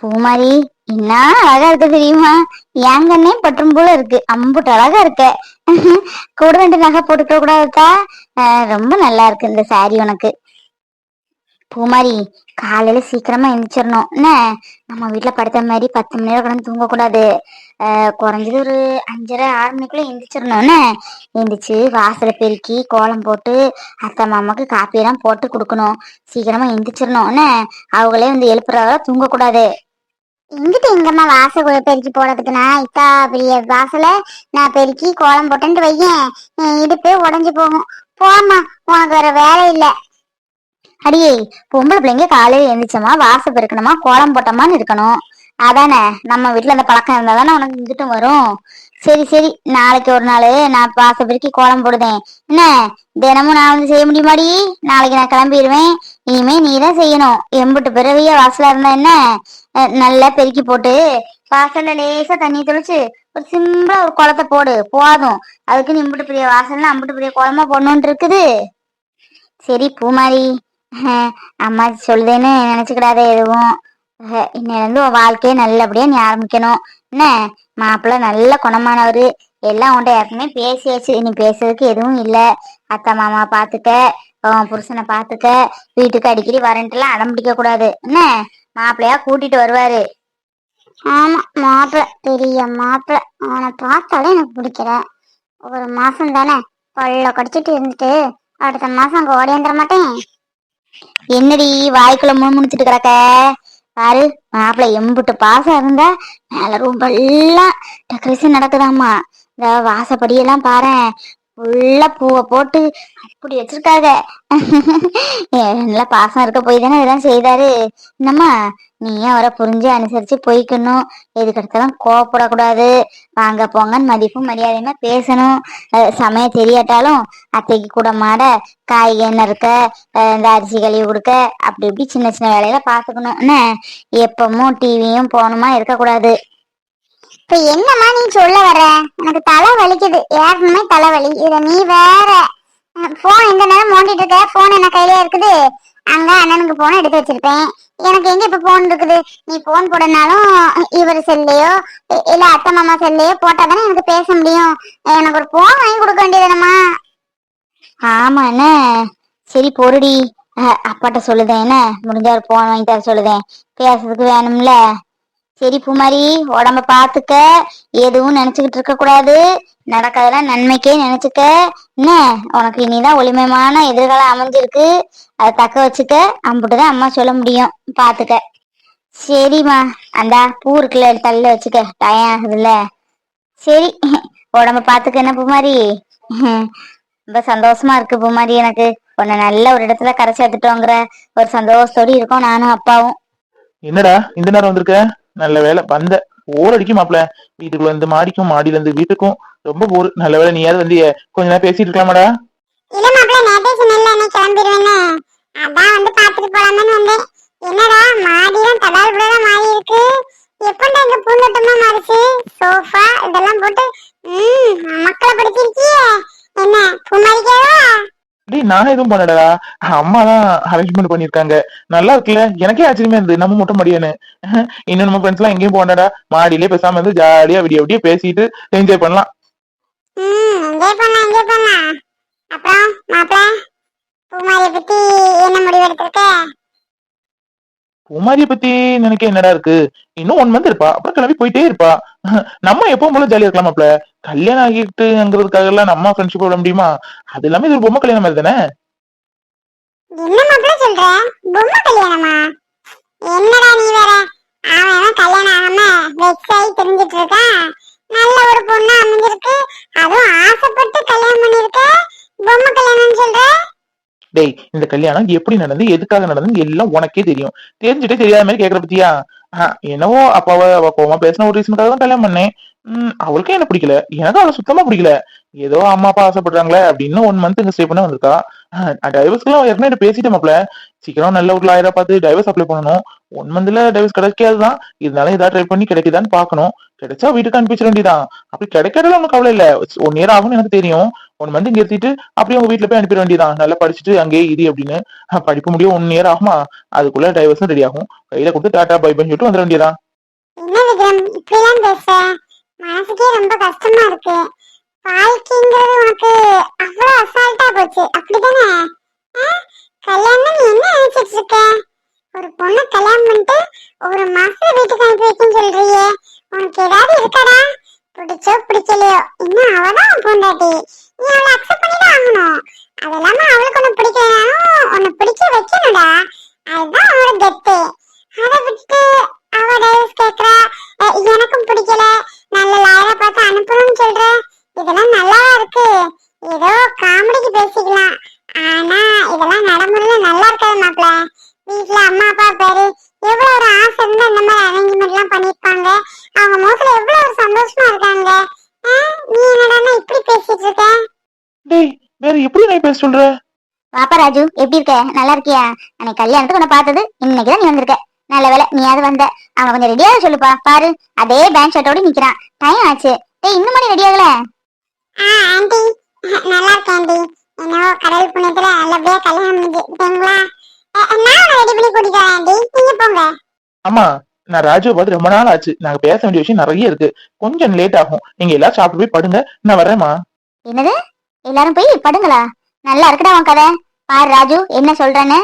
பூமாரி என்ன அழகா இருக்கு தெரியுமா? ஏங்கன்னே பற்றும் போல இருக்கு. அம்புட்டு அழகா இருக்க. கூட ரெண்டு நகை போட்டுக்க கூடாதுக்கா? அஹ் ரொம்ப நல்லா இருக்கு இந்த சாரி உனக்கு. பூமாரி காலையில சீக்கிரமா எந்திரிச்சிடணும் என்ன? நம்ம வீட்டுல படுத்த மாதிரி பத்து மணி நேரம் கடந்து தூங்க கூடாது குறைஞ்சது ஒரு அஞ்சரை ஆறு மணிக்குள்ள எந்திரிச்சிடணும் என்ன? எந்திரிச்சு வாசலை பெருக்கி கோலம் போட்டு அத்தை மாமாக்கு காப்பி எல்லாம் போட்டு கொடுக்கணும். சீக்கிரமா எந்திரிச்சிடணும் என்ன? அவங்களே வந்து எழுப்புறவரை தூங்க கூடாது இங்கிட்ட எங்கம்மா வாசல் பெருக்கி பெருக்கி நான் இத்தா பெரிய வாசல நான் பெருக்கி கோலம் போட்டேன்ட்டு வையேன் என் இடுப்பே உடஞ்சு போகும். போம்மா உனக்கு வேற வேலை இல்ல. அடியே பொம்பளை பிள்ளைங்க காலையில எழுந்திரிச்சோமா வாசல் பெருக்கணுமா கோலம் போட்டோமான்னு இருக்கணும். அதானே நம்ம வீட்டுல அந்த பழக்கம் இருந்தா தானே உனக்கு இங்கிட்டும் வரும். சரி சரி. நாளைக்கு ஒரு நாள் நான் பாச பெருக்கி கோலம் போடுதேன். என்ன? தினமும் நான் வந்து செய்ய முடியுமாடி? நாளைக்கு நான் கிளம்பிடுவேன் இனிமே நீ தான் செய்யணும். எம்புட்டு பிறவிய வாசல இருந்தா என்ன? நல்லா பெருக்கி போட்டு வாசல்ல லேசா தண்ணி தெளிச்சு ஒரு சிம்பிளா ஒரு குளத்தை போடு. போதும். அதுக்கு நீ இம்புட்டு பெரிய வாசல்ல அம்புட்டு பெரிய குளமா போடணும்னு இருக்குது. சரி பூமாரி. அம்மா சொல்லுதேன்னு நினைச்சுக்கிடாதே எதுவும். அஹ் இன்னையில உன் வாழ்க்கையை நல்லபடியா நீ ஆரம்பிக்கணும். என்ன? மாப்பிள்ளை நல்ல குணமானவரு. எல்லாம் உன்ட்ட ஏற்கனவே பேசியாச்சு. நீ பேசுறதுக்கு எதுவும் இல்ல. அத்தை மாமா பாத்துக்க உன் புருஷனை பாத்துக்க வீட்டுக்கு அடிக்கடி வரேன்ட்டுலாம் அடம் பிடிக்க கூடாது. என்ன? மாப்பிள்ளையா கூட்டிட்டு வருவாரு. ஆமா மாப்பிள்ள. பெரிய மாப்பிள்ள. அவனை பார்த்தாலே எனக்கு பிடிக்கல. ஒரு மாசம் தானே. பல்ல கடிச்சிட்டு இருந்துட்டு அடுத்த மாசம் அங்க ஓடியாந்துட மாட்டேன். என்னடி வாய்க்குள்ள முணுமுணுத்துட்டு கிடக்க? பாரு மாப்பிள்ள எம்புட்டு பாசம் இருந்தா மேல ரூம் எல்லாம் டெக்கரேஷன் நடக்குதாமா இந்த வாசப்படியெல்லாம் பாரேன். ஃபுல்லா பூவை போட்டு அப்படி வச்சிருக்காங்க. நல்லா பாசம் இருக்க போய் தானே இதெல்லாம் செய்தாரு. என்னம்மா நீயும் அவரை புரிஞ்சு அனுசரிச்சு போய்க்கணும். எதுக்கு கோவப்படக்கூடாது. வாங்க போங்கன்னு மதிப்பும் மரியாதையுமா பேசணும். சமயம் தெரியாட்டாலும் அத்தைக்கு கூட மாட காய்கறி என்ன இருக்க இந்த அரிசி கழுவி கொடுக்க அப்படி இப்படி சின்ன சின்ன வேலையில பாத்துக்கணும் என்ன எப்பவும் டிவியும் போகணுமா இருக்கக்கூடாது. இப்ப என்னம்மா நீ சொல்ல வர எனக்கு தலை வலிக்குது. ஏற்கனவே தலைவலி இத நீ வேற. போன் எந்த நேரம் நோண்டிட்டு இருக்க. போன் என்ன கையில இருக்குது? அங்க அண்ணனுக்கு போன் எடுத்து வச்சிருப்பேன். எனக்கு எங்க இப்ப போன் இருக்குது? நீ போன் போடனாலும் இவர் செல்லையோ இல்ல அத்தை மாமா செல்லையோ போட்டாதானே எனக்கு பேச முடியும். எனக்கு ஒரு போன் வாங்கி கொடுக்க வேண்டியதுனமா ஆமா என்ன சரி பொருடி அப்பாட்ட சொல்லுதேன் என்ன? முடிஞ்சா ஒரு போன் வாங்கி தர சொல்லுதேன். பேசுறதுக்கு வேணும்ல. சரி பூமாரி உடம்ப பாத்துக்க. எதுவும் நினைச்சுக்கிட்டு இருக்க கூடாது. நடக்காதெல்லாம் நன்மைக்கே நினைச்சுக்க. என்ன? உனக்கு இனிதான் ஒளிமயமான எதிர்காலம் அமைஞ்சிருக்கு. அதை தக்க வச்சுக்க. அம்புட்டுதான் அம்மா சொல்ல முடியும். பாத்துக்க. சரிம்மா. அந்த பூ இருக்குல்ல தள்ள வச்சுக்க. டயம் ஆகுதுல்ல. சரி. உடம்ப பாத்துக்க என்ன பூமாரி? ரொம்ப சந்தோஷமா இருக்கு பூமாரி எனக்கு. உன்னை நல்ல ஒரு இடத்துல கரை சேர்த்துட்டோங்கிற ஒரு சந்தோஷத்தோடு இருக்கோம் நானும் அப்பாவும். என்னடா இந்த நேரம் வந்திருக்க? நல்ல வேலை. வந்த போர் அடிக்கும் மாப்பிள. வீட்டுக்குள்ள இருந்து மாடிக்கும் மாடியில இருந்து வீட்டுக்கும். ரொம்ப போர் நல்ல வேலை. நீயாவது வந்து கொஞ்ச நேரம் பேசிட்டு இருக்கலாமாடா? இல்ல மாப்பிள்ள நேத்தே சொன்னல நீ கிளம்பிடுவேன்னு அதான் வந்து பாத்துட்டு போலாமேன்னு வந்தேன். என்னடா மாடிலாம் தடால் புடலா மாறி இருக்கு. எப்பண்டா இங்க பூந்தோட்டமா மாறிச்சு? சோஃபா இதெல்லாம் போட்டு ம் மக்களை படுத்திருக்கியே. என்ன பூமாரிக்காவா டேய் நான் எதுவும் பண்ணடா அம்மா தான் அரேஞ்ச்மெண்ட் பண்ணிருக்காங்க நல்லா இருக்குல்ல? எனக்கே ஆச்சரியமா இருந்தது. நம்ம மட்டும் முடியானு இன்னும் நம்ம ஃப்ரெண்ட்ஸ் எல்லாம் எங்கேயும் போனடா மாடியிலே பேசாம இருந்து ஜாலியா விடிய விடிய பேசிட்டு என்ஜாய் பண்ணலாம். என்ஜாய் பண்ணலாம் அப்புறம் மாப்பிள்ள பூமாரியை பத்தி என்ன முடிவு எடுத்திருக்க குமாரிய பத்தி நினைக்க என்னடா இருக்கு? இன்னும் ஒன் மந்த் இருப்பா. அப்புறம் கிளம்பி போயிட்டே இருப்பா. நம்ம எப்பவும் போல ஜாலியா இருக்கலாம் கல்யாணம் ஆகிட்டுங்கிறதுக்காக எல்லாம் நம்ம ஃப்ரெண்ட்ஷிப் விட முடியுமா? அது எல்லாமே இது ஒரு பொம்மை கல்யாணம் மாதிரி தானே? என்ன சொல்ற? பொம்மை கல்யாணமா? என்னடா நீ வேற? அவன் கல்யாணம் ஆகாம வெக்ஸ் ஆகி தெரிஞ்சிட்டு இருக்கான் நல்ல ஒரு பொண்ணு அமைஞ்சு அதுவும் ஆசைப்பட்டு கல்யாணம் பண்ணிருக்க பொம்மை கல்யாணம்னு சொல்ற டேய் இந்த கல்யாணம் எப்படி நடந்து எதுக்காக நடந்து எல்லாம் உனக்கே தெரியும். தெரிஞ்சுட்டே தெரியாத மாதிரி கேக்குற பத்தியா? ஆஹ், என்னவோ அப்பாவ அவ கோமா பேசின ஒரு ரீசனுக்காக தான் கல்யாணம் பண்ணேன். உம் அவளுக்கும் என்ன பிடிக்கல? எனக்கு அவளை சுத்தமா பிடிக்கல. ஏதோ அம்மா அப்பா ஆசைப்படுறாங்களே அப்படின்னு ஒன் மந்த் இங்க ஸ்டே பண்ண வந்திருக்கா. டைவர்ஸ்க்குலாம் ஏற்கனவே பேசிட்டேன் மாப்ள சீக்கிரம் நல்ல ஒரு லாயரா பார்த்து டைவர்ஸ் அப்ளை பண்ணணும். ஒன் மந்த்ல டைவர்ஸ் கிடைக்காதுதான். இருந்தாலும் ஏதாவது ட்ரை பண்ணி கிடைக்குதான்னு பார்க்கணும். கிடைச்சா வீட்டுக்கு அனுப்பிச்சிட வேண்டியதான் அப்படி கிடைக்கிறதுல ஒன்றும் கவலை இல்ல. ஒன் இயர் ஆகும்னு எனக்கு தெரியும். ஒன் மந்த் இங்க இருத்திட்டு அப்படியே உங்க வீட்டுல போய் அனுப்பிட வேண்டியதான் நல்லா படிச்சுட்டு அங்கேயே இது அப்படின்னு. படிக்க படிப்பு முடியும் ஒன் இயர் ஆகுமா? அதுக்குள்ள டைவர்ஸும் ரெடி ஆகும். கையில கொடுத்து டாடா பை பண்ணி சொல்லிட்டு வந்துட வேண்டியதான் என்ன விக்ரம்? இப்படிலாம் பேச மனசுக்கே ரொம்ப கஷ்டமா இருக்கு. வாழ்க்கைங்கிறது உனக்கு அவ்வளவு அசால்ட்டா போச்சு. அப்படிதானே கல்யாணம் என்ன நினைச்சிட்டு இருக்க? ஒரு பொண்ணு கல்யாணம் பண்ணிட்டு ஒரு மாசம் வீட்டுக்கு அனுப்பி வைக்கன்னு சொல்றியே உனக்கு ஏதாவது இருக்காடா பிடிச்சோ பிடிக்கலையோ? இன்னும் அவதான் பொண்டாட்டி. நீ அவளை அக்செப்ட் பண்ணிதான் ஆகணும். அது இல்லாம அவளுக்கு ஒண்ணு பிடிக்க உன்னை பிடிக்க வைக்கணும்டா அதுதான் அவனோட கெத்து அதை விட்டுட்டு அவ டைவர்ஸ் கேக்குறா அஹ் எனக்கும் பிடிக்கல நல்ல லாயரா பார்த்து அனுப்பணும்னு சொல்ற இதெல்லாம் நல்லாவா இருக்கு ஏதோ காமெடிக்கு பேசிக்கலாம் ஆனா இதெல்லாம் நடைமுறையில நல்லா இருக்காது மாப்ள வீட்ல அம்மா அப்பா பேரு எவ்வளவு ஒரு ஆசை இருந்தா இந்த மாதிரி அரேஞ்ச்மெண்ட் எல்லாம் பண்ணிருப்பாங்க அவங்க முகத்துல எவ்வளவு ஒரு சந்தோஷமா இருக்காங்க அஹ் நீ என்னடா இப்படி பேசிட்டு இருக்க டேய் வேற எப்படி நான் பேச சொல்ற வாப்பா ராஜு எப்படி இருக்க? நல்லா இருக்கியா? அன்னைக்கு கல்யாணத்துக்கு உன்னை பார்த்தது இன்னைக்கு தான் நீ வந்திருக்க. நல்ல வேலை நீயாவது வந்த. அவனை கொஞ்சம் ரெடியாக சொல்லுப்பா. பாரு. அதே பேண்ட் ஷர்ட்டோட நிக்கிறான். டைம் ஆச்சு. டேய் இன்னும் மணி ரெடி ஆகல? ஆ ஆண்டி. நல்லா இருக்கேன் ஆண்டி. என்னவோ கடவுள் புண்ணியத்துல நல்லபடியா கல்யாணம் முடிஞ்சுங்களா நான் ரெடி பண்ணி கூட்டிட்டு வரேன் ஆண்டி. நீங்க போங்க. ஆமா நான் ராஜுவை பார்த்து ரொம்ப நாள் ஆச்சு. நாங்க பேச வேண்டிய விஷயம் நிறைய இருக்கு. கொஞ்சம் லேட் ஆகும். நீங்க எல்லாரும் சாப்பிட்டு போய் படுங்க. நான் வரேம்மா என்னது? எல்லாரும் போய் படுங்களா? நல்லா இருக்குடா உன் கதை. பாரு ராஜு என்ன சொல்றேன்னு?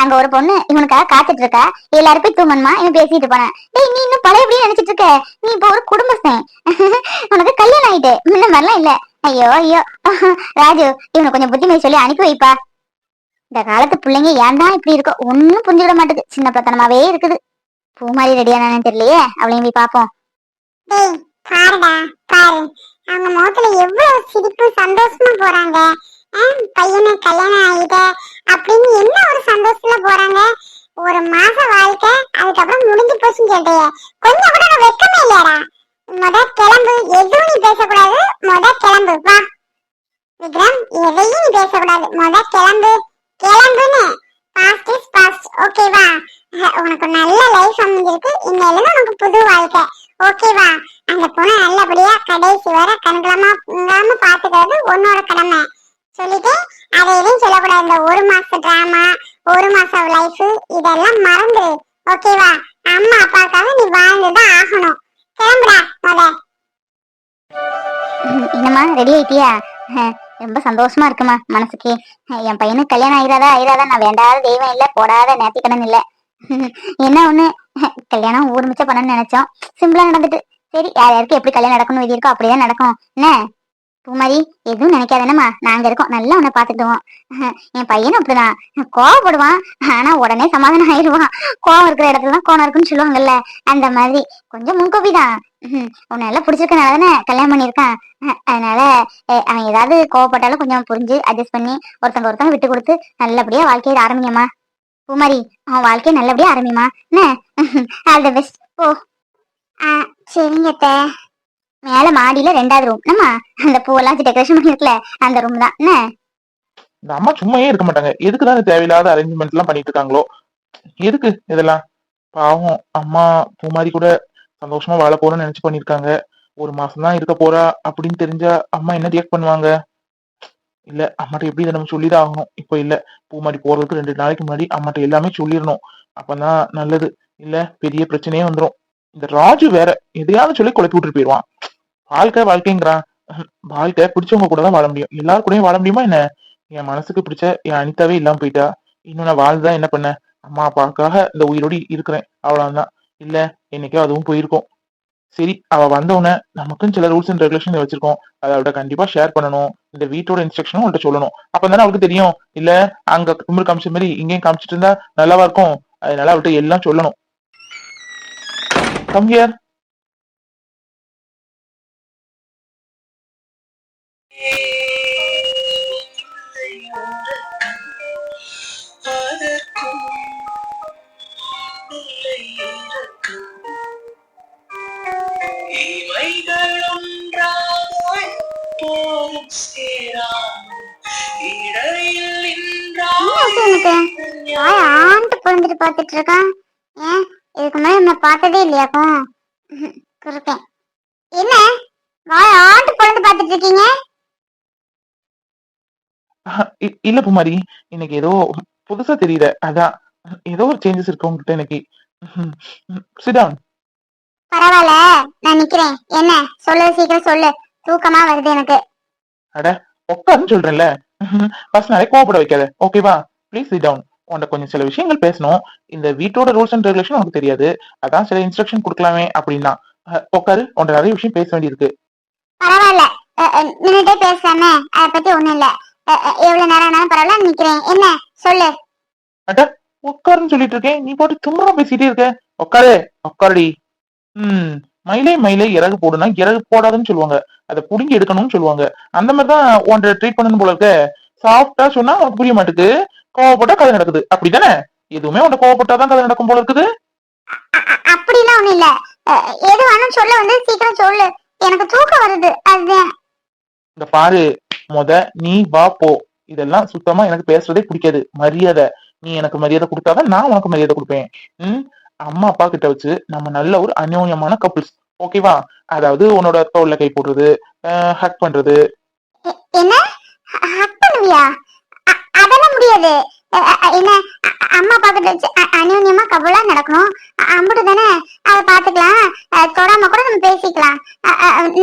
அங்க ஒரு பொண்ணு இவனுக்காக காத்துட்டு இருக்கா எல்லாரும் போய் தூமன்மா இவன் பேசிட்டு போனான் டேய் நீ இன்னும் பழையபடியே நினைச்சிட்டு இருக்க. நீ இப்போ ஒரு குடும்பஸ்தன் உனக்கு கல்யாணம் ஆயிட்டு. முன்ன மாதிரிலாம் இல்ல. ஐயோ ஐயோ. ராஜு இவனை கொஞ்சம் புத்திமதி சொல்லி அனுப்பி வைப்பா. இந்த காலத்து பிள்ளைங்க ஏன் தான் இப்படி இருக்கோ? ஒன்னும் புரிஞ்சுக்கிட மாட்டேது. சின்ன பத்தனமாவே இருக்குது. பூமாரி ரெடியானு தெரியலையே. அவளையும் போய் பாப்போம் பாருடா பாரு. அவங்க முகத்துல எவ்வளவு சிரிப்பு சந்தோஷமா போறாங்க. பையனை கல்யாணம் ஆகிட்ட அப்படின்னு என்ன ஒரு சந்தோஷத்துல போறாங்க? ஒரு மாச வாழ்க்கை அதுக்கப்புறம் முடிஞ்சு போச்சுன்னு சொல்றியே. கொஞ்சம் கூட வெக்கமே இல்லையாடா. முத கிளம்பு. எதுவும் நீ பேசக்கூடாது. முத கிளம்பு. வா. விக்ரம் எதையும் நீ பேசக்கூடாது. முத கிளம்பு. கிளம்புன்னு. பாஸ்ட் இஸ் பாஸ்ட் ஓகேவா உனக்கு நல்ல லைஃப் அமைஞ்சிருக்கு. இன்னையில உனக்கு புது வாழ்க்கை. ஓகேவா அந்த பொண்ணை நல்லபடியா கடைசி வர கண்களமா பாத்துக்கிறது உன்னோட கடமை. சொல்லிட்டு அதை எதையும் சொல்லக்கூடாது. இந்த ஒரு மாச டிராமா ஒரு மாசம் லைஃப் இதெல்லாம் மறந்துரு. ஓகேவா அம்மா அப்பாக்காக நீ வாழ்ந்துதான் ஆகணும். கிளம்புடா முத. என்னம்மா ரெடி ஆயிட்டியா? ரொம்ப சந்தோஷமா இருக்குமா மனசுக்கு? என் பையனுக்கு கல்யாணம் ஆயிராதா ஆயிராதா? நான் வேண்டாத தெய்வம் இல்ல போடாத நேர்த்திக்கடன் இல்ல. என்ன ஒண்ணு? கல்யாணம் ஊர் மிச்சம் பண்ணணும்னு நினைச்சோம். சிம்பிளா நடந்துட்டு. சரி யார் யாருக்கு எப்படி கல்யாணம் நடக்கணும் விதி இருக்கோ அப்படிதான் நடக்கும். என்ன? பூமாரி எதுவும் நினைக்காதனமா நாங்க இருக்கோம். நல்லா உன்னை பாத்துக்கிடுவோம் என் பையனும் அப்படிதான். கோவப்படுவான். ஆனா உடனே சமாதானம் ஆயிடுவான். கோவம் இருக்கிற இடத்துல தான் கோணம் இருக்குன்னு சொல்லுவாங்கல்ல. அந்த மாதிரி. கொஞ்சம் முன்கோபி தான் உன்னை நல்லா பிடிச்சிருக்கனால தானே கல்யாணம் பண்ணியிருக்கான். அதனால அவன் ஏதாவது கோவப்பட்டாலும் கொஞ்சம் புரிஞ்சு அட்ஜஸ்ட் பண்ணி ஒருத்தங்க ஒருத்தங்க விட்டு கொடுத்து நல்லபடியா வாழ்க்கையை ஆரம்பிங்கம்மா. பூமாரி அவன் வாழ்க்கையை நல்லபடியா ஆரம்பிமா என்ன? ஆல் த பெஸ்ட் ஓ. ஆ சரிங்க மேல மாடியில ரெண்டாவது ரூம் நம்ம அந்த பூவெல்லாம் டெக்கரேஷன் பண்ணிருக்கல அந்த ரூம் தான். என்ன? இந்த அம்மா சும்மாயே இருக்க மாட்டாங்க. எதுக்குதான் தேவையில்லாத அரேஞ்ச்மெண்ட் எல்லாம் பண்ணிட்டு இருக்காங்களோ? எதுக்கு இதெல்லாம்? பாவம். அம்மா பூமாரி கூட சந்தோஷமா வாழ போறோம்னு நினைச்சு பண்ணிருக்காங்க. ஒரு மாசம் தான் இருக்க போறா அப்படின்னு தெரிஞ்சா அம்மா என்ன ரியாக்ட் பண்ணுவாங்க? இல்ல அம்மாட்ட எப்படி இதை நம்ம சொல்லிதான் ஆகணும்? இப்ப இல்ல. பூமாடி போறதுக்கு ரெண்டு நாளைக்கு முன்னாடி அம்மாட்ட எல்லாமே சொல்லிடணும். அப்பதான் நல்லது. இல்ல பெரிய பிரச்சனையே வந்துரும். இந்த ராஜு வேற எதையாவது சொல்லி குழப்பி விட்டுட்டு போயிடுவான் வாழ்க்கை வாழ்க்கைங்கிறான். வாழ்க்கை பிடிச்சவங்க கூட தான் வாழ முடியும். எல்லாரும் கூடயும் வாழ முடியுமா என்ன? என் மனசுக்கு பிடிச்ச என் அனிதாவே இல்லாம போயிட்டா. இன்னும் நான் வாழ்ந்துதான் என்ன பண்ண? அம்மா அப்பாவுக்காக இந்த உயிரோடு இருக்கிறேன். அவ்வளவுதான். இல்ல என்னைக்கோ அதுவும் போயிருக்கும். சரி அவ வந்தவுடனே நமக்குன்னு சில ரூல்ஸ் அண்ட் ரெகுலேஷன் வச்சிருக்கோம். அதை அவட்ட கண்டிப்பா ஷேர் பண்ணணும். இந்த வீட்டோட இன்ஸ்ட்ரக்ஷனும் அவள்கிட்ட சொல்லணும். அப்பதானே அவளுக்கு தெரியும். இல்ல அங்க கும்பல் காமிச்ச மாதிரி இங்கேயும் காமிச்சிட்டு இருந்தா நல்லாவா இருக்கும். அதனால அவள்கிட்ட எல்லாம் சொல்லணும். கம் புரிஞ்சுட்டு பார்த்துட்டு இருக்கான் ஏன் இதுக்கு முன்னாடி நம்ம பார்த்ததே இல்லையாக்கும் ம்ஹும், என்ன? வாய் ஆட்டு குழந்தை பார்த்துட்டு இருக்கீங்க? இல்ல குமாரி இன்னைக்கு ஏதோ புதுசா தெரியல அதான் ஏதோ ஒரு சேஞ்சஸ் இருக்கு உங்ககிட்ட இன்னைக்கு. சிடான் பரவாயில்ல நான் நிக்கிறேன். என்ன? சொல்லு சீக்கிரம் சொல்லு. தூக்கமா வருது எனக்கு. உட்காருன்னு சொல்றேன்ல. ஃபர்ஸ்ட் நாளே கோவப்பட வைக்காத. ஓகேவா ப்ளீஸ் சிட் டவுன் உன்கிட்ட கொஞ்சம் சில விஷயங்கள் பேசணும். இந்த வீட்டோட ரூல்ஸ் அண்ட் ரெகுலேஷன் உனக்கு தெரியாது. அதான் சில இன்ஸ்ட்ரக்ஷன் கொடுக்கலாமே அப்படின்னா. உட்காரு உன்கிட்ட நிறைய விஷயம் பேச வேண்டியிருக்கு. பரவாயில்ல. நின்னுட்டே பேசாம அதை பத்தி ஒண்ணும் இல்ல. எவ்வளவு நேரம் ஆனாலும் பரவாயில்ல நிக்கிறேன். என்ன? சொல்லு. உட்காருன்னு சொல்லிட்டு இருக்கேன். நீ போட்டு சும்மா பேசிட்டே இருக்க. உட்காரு உட்காருடி. ம் மயிலே மயிலே இறகு போடுனா இறகு போடாதுன்னு சொல்லுவாங்க. அதை புடுங்கி எடுக்கணும்னு சொல்லுவாங்க. அந்த மாதிரி தான் உன்கிட்ட ட்ரீட் பண்ணணும் போல இருக்க. சாஃப்டா சொன்னா உனக்கு புரிய மாட்டுக்கு கோவப்பட்டா கதை நடக்குது. அப்படிதானே? எதுவுமே உன்ட கோவப்பட்டாதான் கதை நடக்கும் போல இருக்குது. அப்படிலாம் ஒண்ணும் இல்ல. எது வேணும் சொல்ல வந்து சீக்கிரம் சொல்லு. எனக்கு தூக்கம் வருது. அதுதான். இந்த பாரு. முத நீ வா போ. இதெல்லாம் சுத்தமா எனக்கு பேசுறதே பிடிக்காது. மரியாதை. நீ எனக்கு மரியாதை கொடுத்தாதான் நான் உனக்கு மரியாதை கொடுப்பேன். ம்? அம்மா அப்பா கிட்ட வச்சு நம்ம நல்ல ஒரு அந்யோன்யமான கப்புள்ஸ் ஓகேவா அதாவது உன்னோட தோல்ல கை போடுறது ஹக் பண்றது. என்ன? ஹக் பண்ணுவியா? அதெல்லாம் முடியாது. என்ன? அம்மா பக்கத்துல வச்சு அநியோன்யமா அந்யோன்யமா கபலா நடக்கணும்? அ- அம்புட்டு தானே? அதை பாத்துக்கலாம் தொடாம கூட நம்ம பேசிக்கலாம்.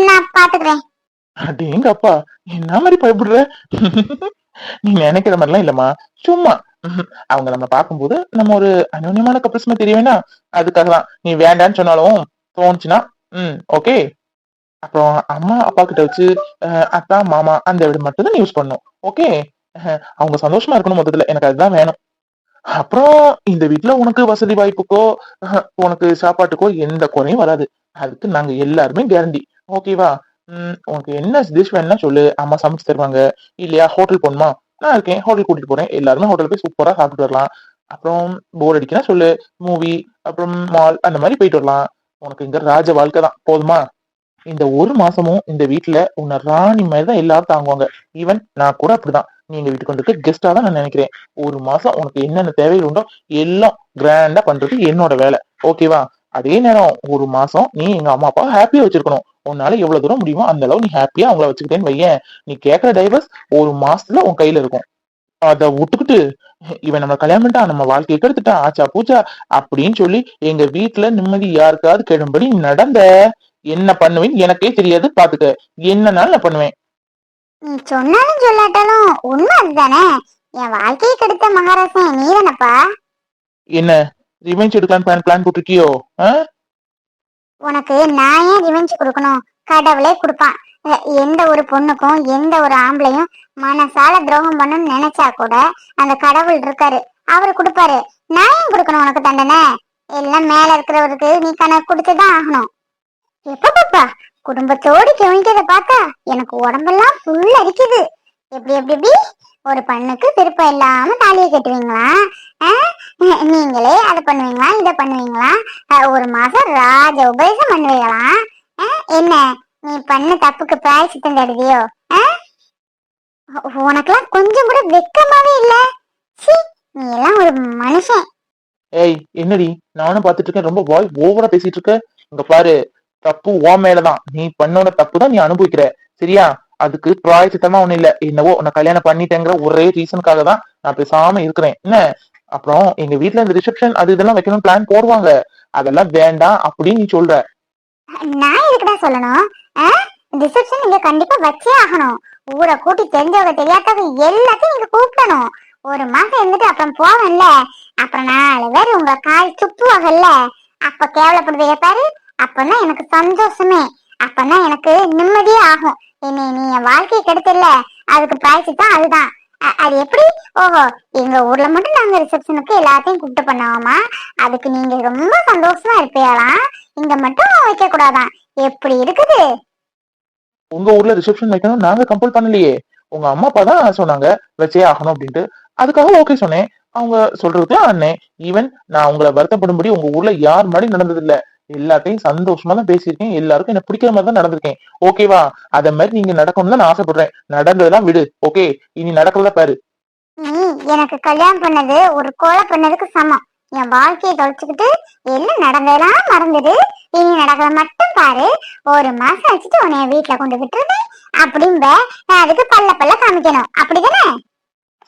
நான் பாத்துக்கிறேன் அடேங்க அப்பா என்ன மாதிரி பயப்படுற? நீ நினைக்கிற மாதிரிலாம் இல்லம்மா சும்மா. அவங்க நம்ம பார்க்கும்போது நம்ம ஒரு அந்யோன்யமான கப்புள்ஸ் தெரிய வேணாம். அதுக்காக தான் நீ வேண்டான்னு சொன்னாலும் தோணுச்சுன்னா ம் ஓகே அப்புறம் அம்மா அப்பா கிட்ட வச்சு அஹ், அத்தா மாமா அந்த வீடு மட்டும் தான் யூஸ் பண்ணும். ஓகே அவங்க சந்தோஷமா இருக்கணும் மொத்தத்துல. எனக்கு அதுதான் வேணும். அப்புறம் இந்த வீட்ல உனக்கு வசதி வாய்ப்புக்கோ உனக்கு சாப்பாட்டுக்கோ எந்த குறையும் வராது. அதுக்கு நாங்க எல்லாருமே கேரண்டி ஓகேவா ம், உனக்கு என்ன டிஷ் வேணும்னா சொல்லு. அம்மா சமைச்சு தருவாங்க. இல்லையா ஹோட்டல் போகணுமா? நான் இருக்கேன். ஹோட்டல் கூட்டிட்டு போறேன். எல்லாருமே ஹோட்டல் போய் சூப்பரா சாப்பிட்டு வரலாம். அப்புறம் போர் அடிக்கனா சொல்லு. மூவி அப்புறம் மால் அந்த மாதிரி போயிட்டு வரலாம். உனக்கு இங்க ராஜ வாழ்க்கை தான். போதுமா? இந்த ஒரு மாசமும் இந்த வீட்டுல உன்னை ராணி மாதிரி தான் எல்லாரும் தாங்குவாங்க. ஈவன் நான் கூட அப்படிதான். நீ எங்க வீட்டுக்கு வந்துட்டு கெஸ்டா தான் நான் நினைக்கிறேன். ஒரு மாசம் உனக்கு என்னென்ன தேவைகள் உண்டோ எல்லாம் கிராண்டா பண்றது என்னோட வேலை. ஓகேவா அதே நேரம் ஒரு மாசம் நீ எங்க அம்மா அப்பா ஹாப்பியா வச்சிருக்கணும். உன்னால எவ்வளவு தூரம் முடியுமோ அந்த அளவு நீ ஹாப்பியா அவங்கள வச்சுக்கிட்டேன்னு வையேன். நீ கேட்கற டைவர்ஸ் ஒரு மாசத்துல உன் கையில இருக்கும். அத விட்டுக்கிட்டு இவன் நம்ம கல்யாணம் பண்ணிட்டா நம்ம வாழ்க்கையை கெடுத்துட்டான் ஆச்சா பூச்சா அப்படின்னு சொல்லி எங்க வீட்டுல நிம்மதி யாருக்காவது கெடும்படி நடந்த என்ன பண்ணுவேன்னு எனக்கே தெரியாது பாத்துக்க. என்னனாலும் நான் பண்ணுவேன். சொன்னாலும் சொல்லாட்டாலும் உண்மை அதுதானே? என் வாழ்க்கையை கெடுத்த மகாராசன் நீ தானப்பா என்ன? ரிவெஞ்ச் எடுக்கலான்னு பிளான் பிளான் போட்டிருக்கியோ? உனக்கு நான் ஏன் ரிவெஞ்ச் கொடுக்கணும்? கடவுளே கொடுப்பான். எந்த ஒரு பொண்ணுக்கும் எந்த ஒரு ஆம்பளையும் மனசால துரோகம் பண்ணணும்னு நினைச்சா கூட அந்த கடவுள் இருக்காரு. அவரு கொடுப்பாரு. நான் ஏன் கொடுக்கணும் உனக்கு தண்டனை? எல்லாம் மேல இருக்கிறவருக்கு நீ கணக்கு கொடுத்துதான் ஆகணும். எப்ப பாப்பா? குடும்பத்தோடு கவனிக்கிறத பார்த்தா எனக்கு உடம்பெல்லாம் ஃபுல் அடிக்குது. எப்படி எப்படி எப்படி? ஒரு பெண்ணுக்கு திருப்பம் இல்லாம தாலியை கட்டுவீங்களா? நீங்களே அதை பண்ணுவீங்களா இதை பண்ணுவீங்களா? ஒரு மாசம் ராஜ உபதேசம் பண்ணுவீங்களா? என்ன? நீ பண்ண தப்புக்கு பிராயசித்தம் தருவியோ உனக்கெல்லாம் கொஞ்சம் கூட வெக்கமாவே இல்ல. சீ நீ எல்லாம் ஒரு மனுஷன். ஏய் என்னடி? நானும் பாத்துட்டு இருக்கேன் ரொம்ப வாய் ஓவரா பேசிட்டு இருக்க இங்க பாரு தப்பு ஓ மேலதான். நீ பண்ணோட தப்பு தான் நீ அனுபவிக்கிற. சரியா? அதுக்கு பிராயச்சித்தமா ஒண்ணும் இல்ல. என்னவோ உன்னை கல்யாணம் பண்ணிட்டேங்கிற ஒரே ரீசனுக்காக தான் நான் பேசாம இருக்கிறேன். என்ன? அப்புறம் எங்க வீட்டுல இந்த ரிசப்ஷன் அது இதெல்லாம் வைக்கணும் பிளான் போடுவாங்க. அதெல்லாம் வேண்டாம் அப்படின்னு நீ சொல்ற. நான் எதுக்குடா சொல்லணும்? ரிசப்ஷன் நீங்க கண்டிப்பா வச்சே ஆகணும். ஊரை கூட்டி தெரிஞ்சவங்க தெரியாதவங்க எல்லாத்தையும் இங்க கூப்பிடணும். ஒரு மாசம் இருந்துட்டு அப்புறம் போவேன்ல. அப்புறம் நாலு பேர் உங்க கால் துப்புவாங்கல்ல. அப்ப கேவலப்படுவீங்க பாரு. அப்பதான் எனக்கு சந்தோஷமே. அப்பதான் எனக்கு நிம்மதியே ஆகும். என்னை நீ என் வாழ்க்கையை கெடுத்துல அதுக்கு பிராய்ச்சித்தான் அதுதான். அது எப்படி? ஓஹோ எங்க ஊர்ல மட்டும் நாங்க ரிசப்ஷனுக்கு எல்லாத்தையும் கூப்பிட்டு பண்ணுவோமா அதுக்கு நீங்க ரொம்ப சந்தோஷமா இருப்பீங்களாம் இங்க மட்டும் வைக்க கூடாதான் எப்படி இருக்குது? உங்க ஊர்ல ரிசப்ஷன் வைக்கணும் நாங்க கம்பல் பண்ணலையே. உங்க அம்மா அப்பா தான் சொன்னாங்க வச்சே ஆகணும் அப்படின்ட்டு. அதுக்காக ஓகே சொன்னேன். அவங்க சொல்றதுக்கு அண்ணே. ஈவன் நான் உங்களை வருத்தப்படும்படி உங்க ஊர்ல யார் மாதிரி நடந்தது இல்லை எல்லாத்தையும் சந்தோஷமா தான் பேசியிருக்கேன். எல்லாருக்கும் என்ன பிடிக்கிற மாதிரி தான் நடந்திருக்கேன் ஓகேவா அத மாதிரி நீங்க நடக்கணும்னு நான் ஆசைப்படுறேன். நடந்ததெல்லாம் விடு. ஓகே இனி நடக்கிறதா பாரு. நீ எனக்கு கல்யாணம் பண்ணது ஒரு கொலை பண்ணதுக்கு சமம். என் வாழ்க்கையை தொலைச்சுக்கிட்டு எல்லாம் நடந்ததெல்லாம் மறந்துடு. இனி நடக்கிறத மட்டும் பாரு. ஒரு மாசம் வச்சுட்டு உன்னைய வீட்டுல கொண்டு விட்டுருது அப்படிம்ப. நான் அதுக்கு பல்ல பல்ல காமிக்கணும். அப்படிதானே?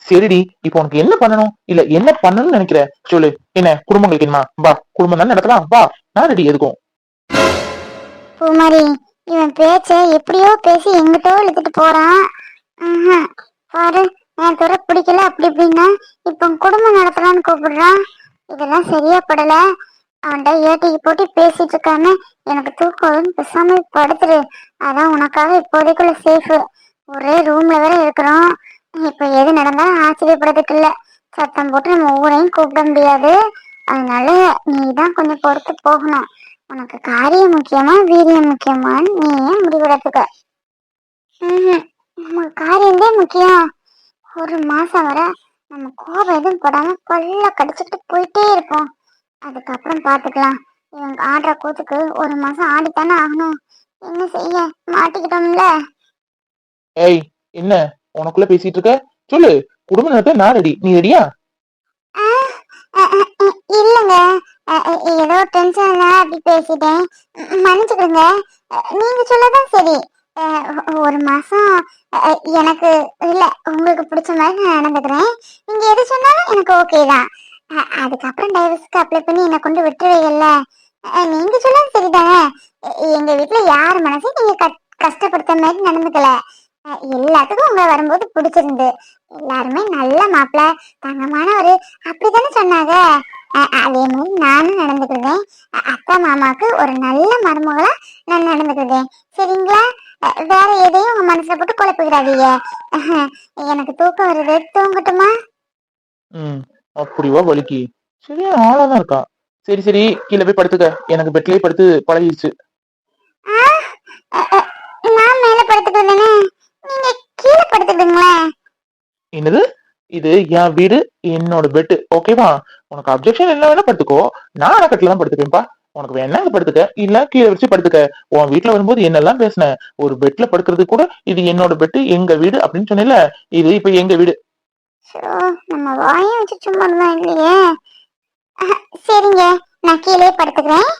சரிடி. இப்போ உனக்கு என்ன பண்ணணும்? இல்ல என்ன பண்ணணும்னு நினைக்கிற? சொல்லு. என்ன? குடும்பம் கழிக்கணுமா? வா. குடும்பம் தானே நடத்தலாம் வா. நான் ரெடி எதுக்கும்? இவன் பேச்ச எப்படியோ பேசி எங்கிட்டோ இழுத்துட்டு போறான். பாரு என் துறை பிடிக்கல அப்படி இப்படின்னா. இப்ப குடும்பம் நடத்தலான்னு கூப்பிடுறான். இதெல்லாம் சரியா படல. அவன்கிட்ட ஏட்டிக்கு போட்டு பேசிட்டு இருக்காம எனக்கு தூக்கம் பேசாம படுத்துரு. அதான் உனக்காக இப்போதைக்குள்ள சேஃப் ஒரே ரூம்ல வேற இருக்கிறோம். இப்ப எது நடந்தாலும் ஆச்சரியப்படுறதுக்கு இல்ல. சத்தம் போட்டு நம்ம ஊரையும் கூப்பிட முடியாது. அதனால நீ தான் கொஞ்சம் பொறுத்து போகணும். உனக்கு காரியம் முக்கியமா வீரியம் முக்கியமான்னு நீ ஏன் முடிவெடுத்துக்க ம்ஹும். நமக்கு காரியம்தே முக்கியம். ஒரு மாசம் வர நம்ம கோபம் எதுவும் படாம பல்ல கடிச்சுக்கிட்டு போயிட்டே இருப்போம். அதுக்கப்புறம் பாத்துக்கலாம். இவங்க ஆடுற கூத்துக்கு ஒரு மாசம் ஆடித்தானே ஆகணும். என்ன செய்ய? மாட்டிக்கிட்டோம்ல. ஏய் என்ன? உனக்குள்ள பேசிட்டு இருக்க? சொல்லு. குடும்ப நடத்த நான் ரெடி நீ ரெடியா இல்லைங்க. ஏதோ டென்ஷன்ல அப்படி பேசிட்டேன். மன்னிச்சுக்கிடுங்க. நீங்க சொல்லதான் சரி. ஒரு மாசம் எனக்கு இல்ல உங்களுக்கு பிடிச்ச மாதிரி நான் நடந்துக்கிறேன். நீங்க எது சொன்னாலும் எனக்கு ஓகே தான். அதுக்கப்புறம் டைவர்ஸ்க்கு அப்ளை பண்ணி என்னை கொண்டு விட்டுருவீங்கல்ல நீங்க சொல்லது சரிதானே. எங்க வீட்டுல யார் மனசையும் நீங்க கட்- கஷ்டப்படுத்த மாதிரி நடந்துக்கல. எல்லாத்துக்கும் உங்களை வரும்போது பிடிச்சிருந்து. எல்லாருமே நல்ல மாப்பிள்ள தங்கமானவரு அப்படித்தானே சொன்னாங்க? அதே மாதிரி நானும் நடந்துக்கிறேன் அக்கா மாமாவுக்கு ஒரு நல்ல மருமகளா நான் நடந்துக்கிறேன் சரிங்களா? வேற எதையும் உங்க மனசுல போட்டு குழப்பிக்கிறாதீங்க அஹ் எனக்கு தூக்கம் வருது. தூங்கட்டுமா? ம் அப்படிவா வலிக்கு. சரியா ஆளாதான் இருக்கா. சரி சரி கீழே போய் படுத்துக்க. எனக்கு பெட்லயே படுத்து பழகிடுச்சு நான் மேல படுத்துக்கிறேனே கீழே படுத்துக்கிடுங்களேன் என்னது? இது என் வீடு என்னோட பெட்டு ஓகேவா உனக்கு அப்ஜெக்ஷன் என்ன வேணா படுத்துக்கோ. நான் அடக்கத்துல தான் படுத்துப்பேன்ப்பா உனக்கு வேணா படுத்துக்க. இல்ல கீழே வச்சு படுத்துக்க. உன் வீட்டுல வரும்போது என்னெல்லாம் பேசினேன் ஒரு பெட்ல படுக்கிறது கூட இது என்னோட பெட்டு எங்க வீடு அப்படின்னு சொன்னேன்ல. இது இப்ப எங்க வீடு? நம்ம வாயை வச்சு சும்மா இல்லையே. சரிங்க. நான் கீழே படுத்துக்கிறேன்.